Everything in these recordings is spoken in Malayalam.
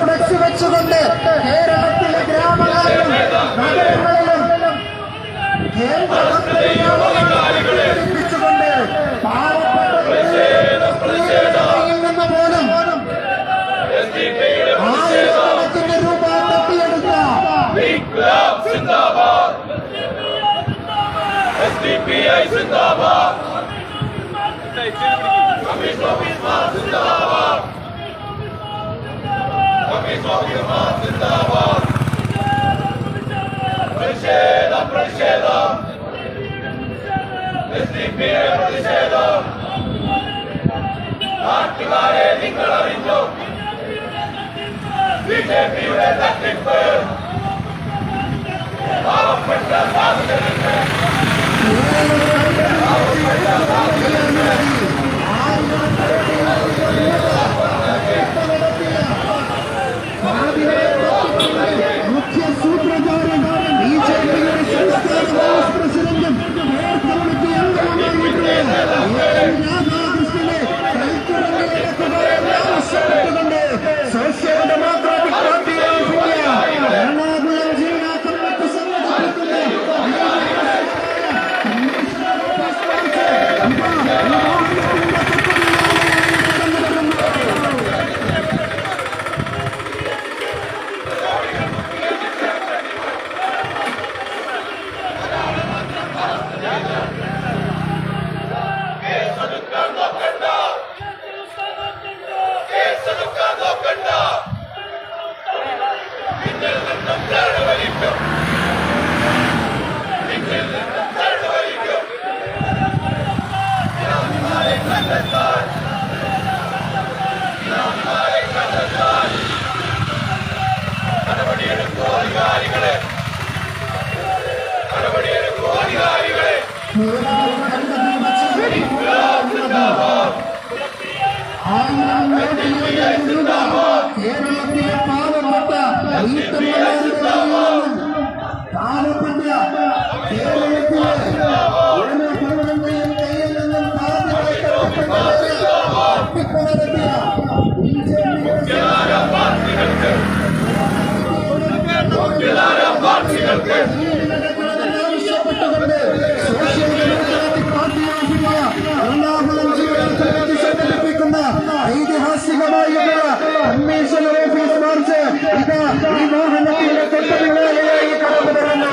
ഫ്ലക്സ് വെച്ചുകൊണ്ട് കേരളത്തിലെ ഗ്രാമങ്ങളിലും നഗരങ്ങളിലും കേന്ദ്രത്തിലെത്തിച്ചുകൊണ്ട് പാവപ്പെട്ട നിന്ന് പോലും ആയിരക്കണക്കിന് രൂപ തട്ടിയെടുത്ത സിന്ദാബാദ് സിന്ദാബാദ്. പ്രതിഷേധം പ്രതിഷേധം പ്രതിഷേധം നാട്ടുകാരെ നിങ്ങൾ അറിഞ്ഞു ബി ജെ പിയുടെ തട്ടിപ്പ് പാവപ്പെട്ട സാധനങ്ങൾ കേരളത്തിലെ പാവപ്പെട്ട പാവപ്പെട്ട കേരളത്തിലെ ഓരോ കുടുംബങ്ങളെയും കയ്യിൽ നിന്നും പാതിരായി ಗೆಲ್ಲುತ್ತೆ ಈಗ ಈ ಮಹಾನದಿಗಳ ಕಟ್ಟಡಗಳೇ ಈ ಕಡಬಡಗಳನ್ನು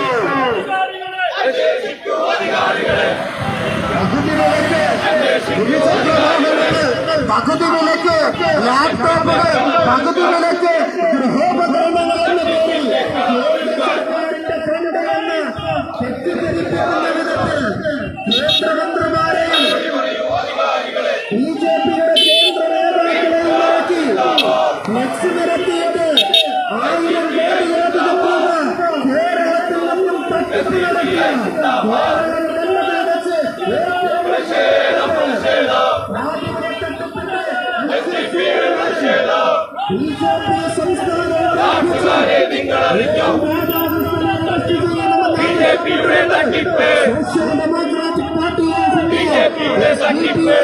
ಬಗದು ಬೆಳಕ್ಕೆ ಲ್ಯಾಪ್ಟಾಪ್ಗೆ ಬಗದು ಬೆಳಕ್ಕೆ ಗೃಹ ബിജെപിയുടെ തട്ടിപ്പ് പാർട്ടിയുടെ തട്ടിപ്പ്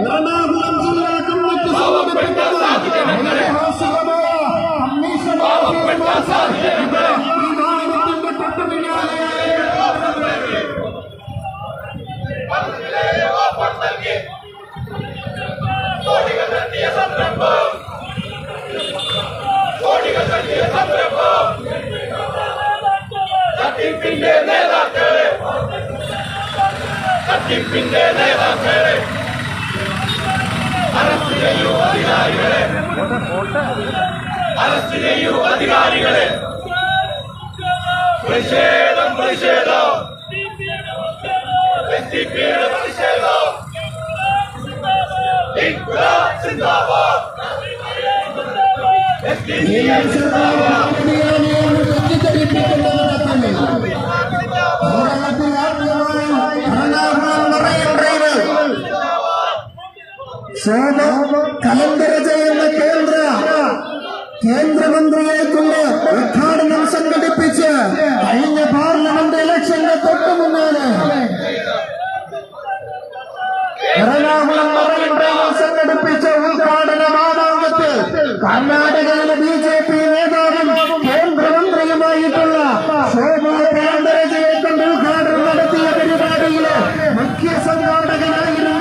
എറണാകുളം ജില്ലാ കമ്മിറ്റി തട്ടിപ്പിന്റെ നേതാക്കളെ തട്ടിപ്പിന്റെ നേതാക്കളെ അറസ്റ്റ് ചെയ്യൂ അധികാരികളെ അറസ്റ്റ് ചെയ്യൂ അധികാരികളെ പ്രതിഷേധം പ്രതിഷേധം പ്രതിഷേധം. കലണ്ടർ ചെയ്യുന്ന കേന്ദ്ര കേന്ദ്രമന്ത്രിയെ കൊണ്ട് ഉദ്ഘാടനം സംഘടിപ്പിച്ച് കഴിഞ്ഞ പാർലമെന്റ് ഇലക്ഷന്റെ തൊട്ടു മുന്നാണ് എറണാകുളം മറവിണ്ടാവും സംഘടിപ്പിച്ച ഉദ്ഘാടന മാതാവത്തിൽ കർണാടകയിലെ ബി ജെ പി നേതാവും കേന്ദ്രമന്ത്രിയുമായിട്ടുള്ള ശോഭാ പാന്തരജയെ കൊണ്ട് ഉദ്ഘാടനം നടത്തിയ പരിപാടിയിലെ മുഖ്യ സംഘാടകനായിരുന്നു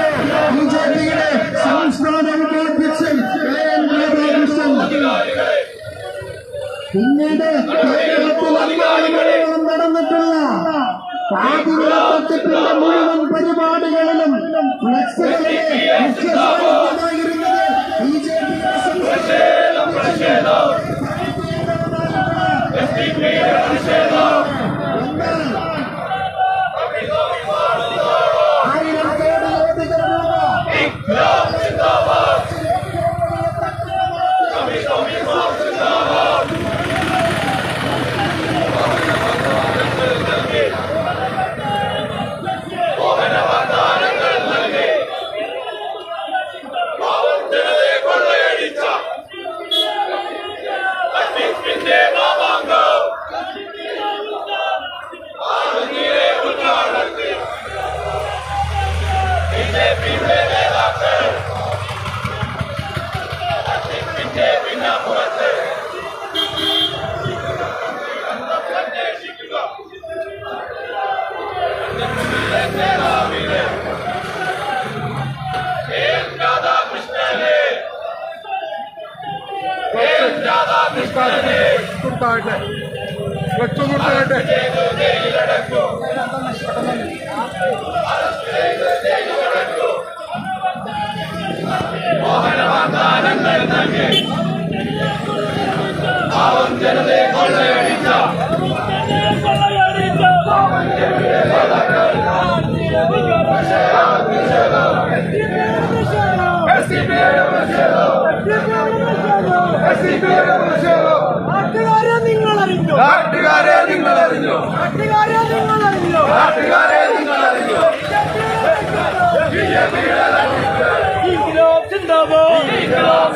ബി ജെ പിയുടെ സംസ്ഥാന അധ്യക്ഷൻ പിന്നീട് കേരളത്തിൽ അധികാരികളിലും നടന്നിട്ടുള്ള പാതിരത്തത്തിന്റെ മുഴുവൻ പരിപാടികളിലും ഫ്ലക്സുകളിലെ മുഖ്യ കൊടുത്താട്ടെ ഫ്ലക്സ് കൊടുത്താട്ടെ ജയിലടക്കും മോഹനവാഗ്ദാനങ്ങൾ നൽകി പാവം ജനതയെ കൊള്ളയടിച്ച നാട്ടുകാരെ നിങ്ങൾ അറിഞ്ഞു നാട്ടുകാരെ നിങ്ങൾ അറിഞ്ഞു നാട്ടുകാരെ നിങ്ങൾ അറിഞ്ഞു നാട്ടുകാരെ നിങ്ങൾ അറിഞ്ഞു ഇൻക്ലാബ് സിന്ദാബാദ്. ഇൻക്ലാബ്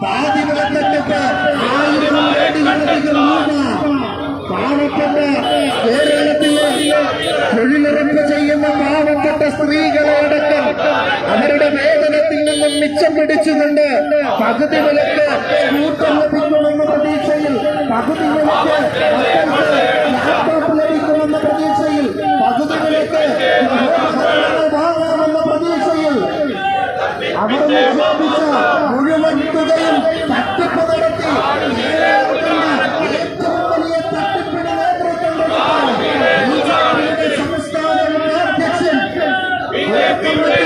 പാതിവിടത്തട്ടിപ്പ് ആയിരം ചെയ്യുന്ന പാവപ്പെട്ട സ്ത്രീകളെ അടക്കം അവരുടെ വേതനത്തിൽ നിന്നും മിച്ചം പിടിച്ചുകൊണ്ട് പകുതി വിലക്ക് കൂട്ടം ലഭിക്കുമെന്ന് പകുതി വിലക്ക് മക്കൾക്ക് ലാപ്ടോപ്പ് ലഭിക്കുമെന്ന പ്രതീക്ഷയിൽ പകുതി വിലക്ക് ഗൃഹോപകരണങ്ങൾ വാങ്ങാമെന്ന പ്രതീക്ഷയിൽ അവർ നിക്ഷേപിച്ച മുഴുവൻ തുകയും തട്ടിപ്പ് നടത്തി കേരളത്തിന്റെ ഏറ്റവും വലിയ തട്ടിപ്പിന് നേതൃത്വം കൊടുത്ത ബിജെപിയുടെ സംസ്ഥാന ഉപാധ്യക്ഷൻ ബിജെപിയുടെ